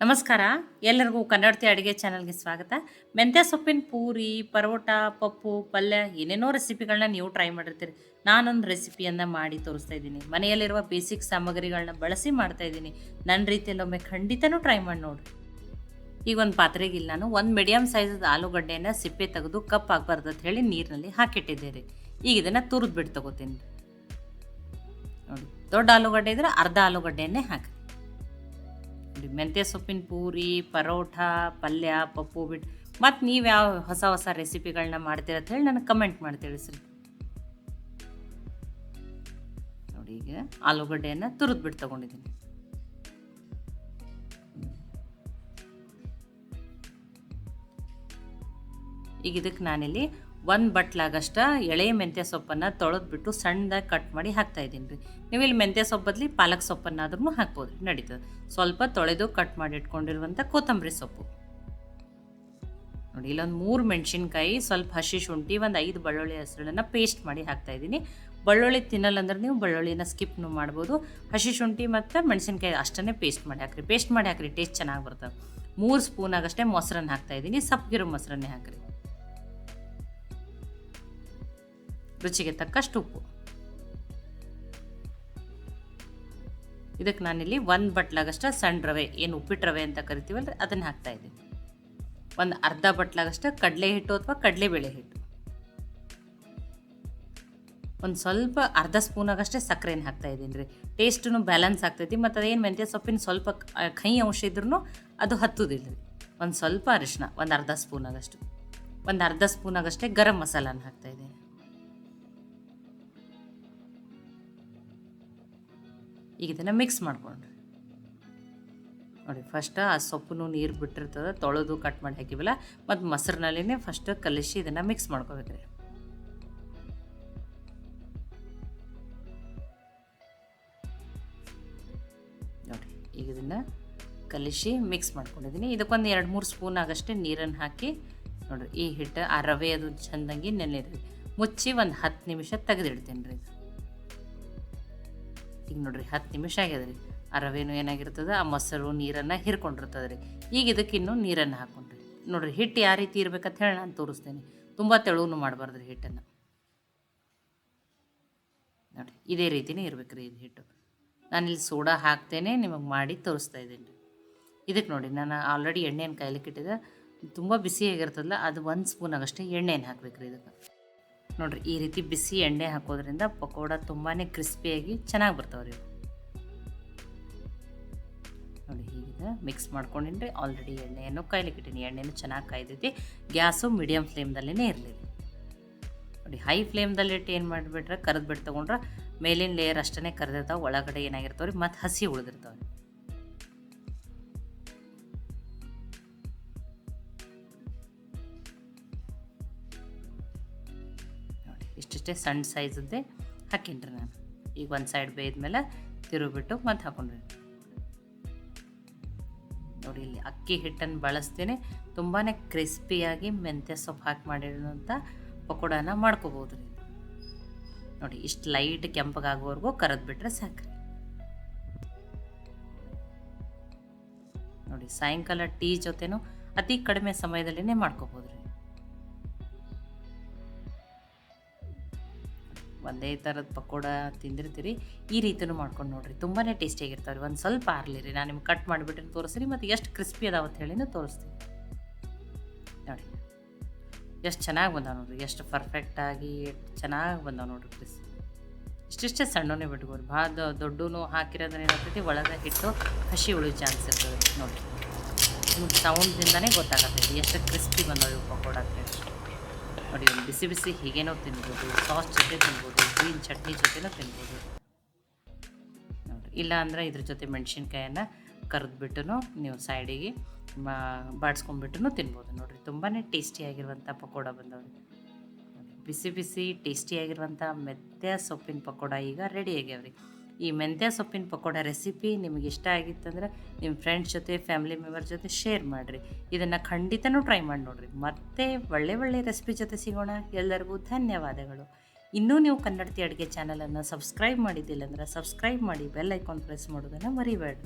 ನಮಸ್ಕಾರ. ಎಲ್ಲರಿಗೂ ಕನ್ನಡತಿ ಅಡುಗೆ ಚಾನಲ್ಗೆ ಸ್ವಾಗತ. ಮೆಂತ್ಯ ಸೊಪ್ಪಿನ ಪೂರಿ, ಪರೋಟ, ಪಪ್ಪು, ಪಲ್ಯ ಏನೇನೋ ರೆಸಿಪಿಗಳನ್ನ ನೀವು ಟ್ರೈ ಮಾಡಿರ್ತೀರಿ. ನಾನೊಂದು ರೆಸಿಪಿಯನ್ನು ಮಾಡಿ ತೋರಿಸ್ತಾ ಇದ್ದೀನಿ. ಮನೆಯಲ್ಲಿರುವ ಬೇಸಿಕ್ ಸಾಮಗ್ರಿಗಳನ್ನ ಬಳಸಿ ಮಾಡ್ತಾ ಇದ್ದೀನಿ. ನನ್ನ ರೀತಿಯಲ್ಲಿ ಒಮ್ಮೆ ಖಂಡಿತನೂ ಟ್ರೈ ಮಾಡಿ ನೋಡಿರಿ. ಈಗ ಒಂದು ಪಾತ್ರೆಗೆ ನಾನು ಒಂದು ಮೀಡಿಯಮ್ ಸೈಜದ ಆಲೂಗಡ್ಡೆಯನ್ನು ಸಿಪ್ಪೆ ತೆಗೆದು ಕಪ್ ಆಗಬಾರ್ದು ಅಂತ ಹೇಳಿ ನೀರಿನಲ್ಲಿ ಹಾಕಿಟ್ಟಿದ್ದೆ ರೀ ಈಗ ಇದನ್ನು ತುರಿದು ಬಿಟ್ಟು ತಗೋತೀನಿ. ನೋಡಿ, ದೊಡ್ಡ ಆಲೂಗಡ್ಡೆ ಇದ್ರೆ ಅರ್ಧ ಆಲೂಗಡ್ಡೆಯನ್ನೇ ಹಾಕಿ. ನೋಡಿ ಮೆಂತ್ಯ ಸೊಪ್ಪಿನ ಪೂರಿ ಪರೋಠ ಪಲ್ಯ, ಪಪ್ಪು ಬಿಟ್ಟು ಮತ್ತು ನೀವು ಯಾವ ಹೊಸ ಹೊಸ ರೆಸಿಪಿಗಳನ್ನ ಮಾಡ್ತೀರ ಅಂತ ಹೇಳಿ ನನಗೆ ಕಮೆಂಟ್ ಮಾಡಿ ತಿಳಿಸ್ರಿ. ನೋಡಿ ಈಗ ಆಲೂಗಡ್ಡೆಯನ್ನು ತುರಿದು ಬಿಟ್ಟು ತೊಗೊಂಡಿದ್ದೀನಿ. ಈಗ ಇದಕ್ಕೆ ನಾನಿಲ್ಲಿ ಒಂದು ಬಟ್ಲಾಗಷ್ಟ ಎಳೆ ಮೆಂತ್ಯ ಸೊಪ್ಪನ್ನು ತೊಳೆದ್ಬಿಟ್ಟು ಸಣ್ಣದಾಗಿ ಕಟ್ ಮಾಡಿ ಹಾಕ್ತಾ ಇದ್ದೀನಿ ರೀ. ನೀವು ಇಲ್ಲಿ ಮೆಂತ್ಯ ಸೊಪ್ಪು ಬದಲಿ ಪಾಲಕ್ ಸೊಪ್ಪನ್ನಾದ್ರೂ ಹಾಕ್ಬೋದು ರೀ ನಡೀತದೆ. ಸ್ವಲ್ಪ ತೊಳೆದು ಕಟ್ ಮಾಡಿ ಇಟ್ಕೊಂಡಿರುವಂಥ ಕೊತ್ತಂಬರಿ ಸೊಪ್ಪು. ನೋಡಿ, ಇಲ್ಲೊಂದು ಮೂರು ಮೆಣಸಿನ್ಕಾಯಿ, ಸ್ವಲ್ಪ ಹಸಿ ಶುಂಠಿ, ಒಂದು ಐದು ಬಳ್ಳುಳ್ಳಿ ಹೆಸರನ್ನು ಪೇಸ್ಟ್ ಮಾಡಿ ಹಾಕ್ತಾ ಇದ್ದೀನಿ. ಬೆಳ್ಳುಳ್ಳಿ ತಿನ್ನಲ್ಲ ಅಂದ್ರೆ ನೀವು ಬೆಳ್ಳುಳ್ಳಿನ ಸ್ಕಿಪ್ನು ಮಾಡ್ಬೋದು. ಹಸಿ ಶುಂಠಿ ಮತ್ತು ಮೆಣಸಿನ್ಕಾಯಿ ಅಷ್ಟನ್ನೇ ಪೇಸ್ಟ್ ಮಾಡಿ ಹಾಕ್ರಿ. ಪೇಸ್ಟ್ ಮಾಡಿ ಹಾಕ್ರಿ ಟೇಸ್ಟ್ ಚೆನ್ನಾಗಿ ಬರ್ತದೆ. ಮೂರು ಸ್ಪೂನ್ ಆಗಷ್ಟೇ ಮೊಸರನ್ನ ಹಾಕ್ತಾ ಇದ್ದೀನಿ. ಸಪ್ಪಗಿರೋ ಮೊಸರನ್ನೇ ಹಾಕ್ರಿ. ರುಚಿಗೆ ತಕ್ಕಷ್ಟು ಉಪ್ಪು. ಇದಕ್ಕೆ ನಾನಿಲ್ಲಿ ಒಂದು ಬಟ್ಲಾಗಷ್ಟ ಸಣ್ಣ ರವೆ, ಏನು ಉಪ್ಪಿಟ್ಟು ರವೆ ಅಂತ ಕರಿತೀವಲ್ಲ ಅದನ್ನು ಹಾಕ್ತಾ ಇದ್ದೀನಿ. ಒಂದು ಅರ್ಧ ಬಟ್ಲಾಗಷ್ಟ ಕಡಲೆ ಹಿಟ್ಟು ಅಥವಾ ಕಡಲೆಬೇಳೆ ಹಿಟ್ಟು. ಒಂದು ಸ್ವಲ್ಪ ಅರ್ಧ ಸ್ಪೂನಾಗಷ್ಟೇ ಸಕ್ಕರೆನ ಹಾಕ್ತಾ ಇದ್ದೀನಿ ರೀ. ಟೇಸ್ಟೂ ಬ್ಯಾಲೆನ್ಸ್ ಆಗ್ತೈತಿ, ಮತ್ತು ಅದೇನು ಮೆಂತ್ಯ ಸೊಪ್ಪಿನ ಸ್ವಲ್ಪ ಕಹಿ ಅಂಶ ಇದ್ರೂ ಅದು ಹತ್ತುದಿಲ್ಲ ರೀ. ಒಂದು ಸ್ವಲ್ಪ ಅರಿಶಿನ ಒಂದು ಅರ್ಧ ಸ್ಪೂನಾಗಷ್ಟು ಒಂದು ಅರ್ಧ ಸ್ಪೂನಾಗಷ್ಟೇ ಗರಂ ಮಸಾಲಾನ ಹಾಕ್ತಾ ಈಗ ಇದನ್ನು ಮಿಕ್ಸ್ ಮಾಡ್ಕೊಂಡ್ರಿ ನೋಡಿ ಫಸ್ಟ್ ಆ ಸೊಪ್ಪು ನೀರು ಬಿಟ್ಟಿರ್ತದೆ, ತೊಳೆದು ಕಟ್ ಮಾಡಿ ಹಾಕಿವಲ್ಲ, ಮತ್ತು ಮೊಸರಿನಲ್ಲಿನೇ ಫಸ್ಟ್ ಕಲಿಸಿ ಇದನ್ನು ಮಿಕ್ಸ್ ಮಾಡ್ಕೋಬೇಕ್ರಿ. ನೋಡಿ, ಈಗ ಇದನ್ನು ಕಲಿಸಿ ಮಿಕ್ಸ್ ಮಾಡ್ಕೊಂಡಿದ್ದೀನಿ ಇದಕ್ಕೊಂದು ಎರಡು ಮೂರು ಸ್ಪೂನ್ ಆಗಷ್ಟೇ ನೀರನ್ನು ಹಾಕಿ, ನೋಡಿರಿ, ಈ ಹಿಟ್ಟು ಆ ರವೆ ಅದು ಚೆಂದಾಗಿ ನೆನೆರಿ ಮುಚ್ಚಿ ಒಂದು ಹತ್ತು ನಿಮಿಷ ತೆಗೆದಿಡ್ತೀನಿ ರೀ ಇದು. ಈಗ ನೋಡ್ರಿ, ಹತ್ತು ನಿಮಿಷ ಆಗ್ಯದ ರೀ ಆ ರವೆನೂ ಏನಾಗಿರ್ತದೆ, ಆ ಮೊಸರು, ನೀರನ್ನು ಹಿರ್ಕೊಂಡಿರ್ತದೆ ರೀ ಈಗ ಇದಕ್ಕೆ ಇನ್ನೂ ನೀರನ್ನು ಹಾಕೊಂಡ್ರಿ. ನೋಡ್ರಿ ಹಿಟ್ಟು ಯಾವ ರೀತಿ ಇರ್ಬೇಕಂತ ಹೇಳಿ ನಾನು ತೋರಿಸ್ತೇನೆ. ತುಂಬ ತೆಳುವೂ ಮಾಡಬಾರ್ದು ರೀ ಹಿಟ್ಟನ್ನು. ನೋಡಿ ಇದೇ ರೀತಿನೇ ಇರ್ಬೇಕು ರೀ ಇದು ಹಿಟ್ಟು. ನಾನಿಲ್ಲಿ ಸೋಡಾ ಹಾಕ್ತೇನೆ, ನಿಮಗೆ ಮಾಡಿ ತೋರಿಸ್ತಾ ಇದ್ದೀನಿ. ರೀ ಇದಕ್ಕೆ ನೋಡಿ ನಾನು ಆಲ್ರೆಡಿ ಎಣ್ಣೆಯನ್ನು ಕಾಯ್ಲಿಕ್ಕೆ ಇಟ್ಟಿದ್ದೆ ತುಂಬ ಬಿಸಿಯಾಗಿರ್ತದಲ್ಲ, ಅದು ಒಂದು ಸ್ಪೂನ್ ಆಗಷ್ಟೇ ಎಣ್ಣೆಯನ್ನು ಹಾಕ್ಬೇಕು ರೀ ಇದಕ್ಕೆ. ನೋಡಿರಿ, ಈ ರೀತಿ ಬಿಸಿ ಎಣ್ಣೆ ಹಾಕೋದ್ರಿಂದ ಪಕೋಡ ತುಂಬಾ ಕ್ರಿಸ್ಪಿಯಾಗಿ ಚೆನ್ನಾಗಿ ಬರ್ತಾವೆ ರೀ ನೋಡಿ ಹೀಗೆ ಮಿಕ್ಸ್ ಮಾಡ್ಕೊಂಡಿನ್ರಿ. ಆಲ್ರೆಡಿ ಎಣ್ಣೆಯನ್ನು ಕಾಯ್ಲಿಕ್ಕೆ ಇಟ್ಟೀನಿ. ಚೆನ್ನಾಗಿ ಕಾಯ್ದೈತಿ ಗ್ಯಾಸು ಮೀಡಿಯಮ್ ಫ್ಲೇಮ್ದಲ್ಲೇ ಇರಲಿ. ನೋಡಿ ಹೈ ಫ್ಲೇಮ್ದಲ್ಲಿ ಇಟ್ಟು ಏನು ಮಾಡಿಬಿಟ್ರೆ ಕರೆದು ಬಿಟ್ಟು ತೊಗೊಂಡ್ರೆ ಮೇಲಿನ ಲೇಯರ್ ಅಷ್ಟೇ ಕರೆದಿರ್ತಾವೆ. ಒಳಗಡೆ ಏನಾಗಿರ್ತಾವ್ರಿ? ಮತ್ತು ಹಸಿ ಉಳಿದಿರ್ತಾವೆ ಇಷ್ಟಿಷ್ಟೇ ಸಣ್ಣ ಸೈಜದ್ದೇ ಹಾಕಿನ್ರಿ ನಾನು. ಈಗ ಒಂದು ಸೈಡ್ ಬೇಯ್ದ ಮೇಲೆ ತಿರುಗಿಬಿಟ್ಟು ಮತ್ತೆ ಹಾಕೊಂಡ್ರಿ. ನೋಡಿ ಇಲ್ಲಿ ಅಕ್ಕಿ ಹಿಟ್ಟನ್ನು ಬಳಸ್ತೀನಿ. ತುಂಬಾ ಕ್ರಿಸ್ಪಿಯಾಗಿ ಮೆಂತ್ಯ ಸೊಪ್ಪು ಹಾಕಿ ಮಾಡಿರೋಂಥ ಪಕೋಡಾನ ಮಾಡ್ಕೋಬೋದು ರೀ ನೋಡಿ ಇಷ್ಟು ಲೈಟ್ ಕೆಂಪಗಾಗೋವರೆಗೂ ಕರೆದು ಬಿಟ್ರೆ ಸಾಕು. ನೋಡಿ ಸಾಯಂಕಾಲ ಟೀ ಜೊತೆನೂ ಅತಿ ಕಡಿಮೆ ಸಮಯದಲ್ಲಿನೇ ಮಾಡ್ಕೋಬೋದು ರೀ ಒಂದೇ ಥರದ ಪಕೋಡ ತಿಂದಿರ್ತೀರಿ, ಈ ರೀತಿಯೂ ಮಾಡ್ಕೊಂಡು ನೋಡಿರಿ. ತುಂಬಾ ಟೇಸ್ಟಿಯಾಗಿರ್ತಾವೆ ರೀ ಒಂದು ಸ್ವಲ್ಪ ಆರ್ಲಿ ರೀ ನಾನು ನಿಮ್ಗೆ ಕಟ್ ಮಾಡಿಬಿಟ್ಟು ತೋರಿಸ್ರಿ ಮತ್ತು ಎಷ್ಟು ಕ್ರಿಸ್ಪಿ ಅದಾವ ಅಂತ ಹೇಳಿನೂ ತೋರಿಸ್ತೀನಿ. ನೋಡಿ. ಎಷ್ಟು ಚೆನ್ನಾಗಿ ಬಂದಾವ ನೋಡಿರಿ. ಎಷ್ಟು ಪರ್ಫೆಕ್ಟಾಗಿ ಚೆನ್ನಾಗಿ ಬಂದಾವ ನೋಡಿರಿ ಕ್ರಿಸ್ಪಿ ಇಷ್ಟಿಷ್ಟೇ ಸಣ್ಣನೇ ಬಿಟ್ಕೋರಿ ಭಾಳ ದೊಡ್ಡೂ ಹಾಕಿರೋದ್ರೆ ಏನಾಗ್ತೈತಿ, ಒಳಗೆ ಹಿಟ್ಟು ಹಸಿ ಉಳಿಯೋ ಚಾನ್ಸ್ ಇರ್ತದೆ. ನೋಡಿ. ನಿಮ್ಗೆ ಸೌಂಡ್ದಿಂದನೇ ಗೊತ್ತಾಗತ್ತೈತಿ, ಎಷ್ಟು ಕ್ರಿಸ್ಪಿ ಬಂದವು ಪಕೋಡ ಅಂತ ಹೇಳಿ. ಒಂದು ಬಿಸಿ ಬಿಸಿ ಹೀಗೇನೋ ತಿನ್ಬೋದು, ಸಾಸ್ ಜೊತೆ ತಿನ್ಬೋದು, ಗ್ರೀನ್ ಚಟ್ನಿ ಜೊತೆನೂ ತಿನ್ಬೋದು. ನೋಡಿ ಇಲ್ಲ ಅಂದರೆ ಇದ್ರ ಜೊತೆ ಮೆಣಸಿನ್ಕಾಯನ್ನು ಕರೆದ್ಬಿಟ್ಟು ನೀವು ಸೈಡಿಗೆ ಬಾಡಿಸ್ಕೊಂಡ್ಬಿಟ್ಟು ತಿನ್ಬೋದು. ನೋಡಿರಿ ತುಂಬಾ ಟೇಸ್ಟಿಯಾಗಿರುವಂಥ ಪಕೋಡ ಬಂದವ್ರಿ. ಬಿಸಿ ಬಿಸಿ ಟೇಸ್ಟಿಯಾಗಿರುವಂಥ ಮೆತ್ತೆ ಸೊಪ್ಪಿನ ಪಕೋಡ ಈಗ ರೆಡಿ ಆಗ್ಯಾವ್ರಿ. ಈ ಮೆಂತ್ಯ ಸೊಪ್ಪಿನ ಪಕೋಡ ರೆಸಿಪಿ ನಿಮಗೆ ಇಷ್ಟ ಆಗಿತ್ತಂದ್ರೆ ನಿಮ್ಮ ಫ್ರೆಂಡ್ಸ್ ಜೊತೆ ಫ್ಯಾಮಿಲಿ ಮೆಂಬರ್ ಜೊತೆ ಶೇರ್ ಮಾಡಿರಿ. ಇದನ್ನು ಖಂಡಿತನೂ ಟ್ರೈ ಮಾಡಿ ನೋಡಿರಿ. ಮತ್ತೆ ಒಳ್ಳೆ ಒಳ್ಳೆ ರೆಸಿಪಿ ಜೊತೆ ಸಿಗೋಣ. ಎಲ್ಲರಿಗೂ ಧನ್ಯವಾದಗಳು. ಇನ್ನೂ ನೀವು ಕನ್ನಡತಿ ಅಡುಗೆ ಚಾನಲನ್ನು ಸಬ್ಸ್ಕ್ರೈಬ್ ಮಾಡಿದ್ದಿಲ್ಲ ಅಂದ್ರೆ ಸಬ್ಸ್ಕ್ರೈಬ್ ಮಾಡಿ ಬೆಲ್ ಐಕಾನ್ ಪ್ರೆಸ್ ಮಾಡೋದನ್ನು ಮರಿಬೇಡಿ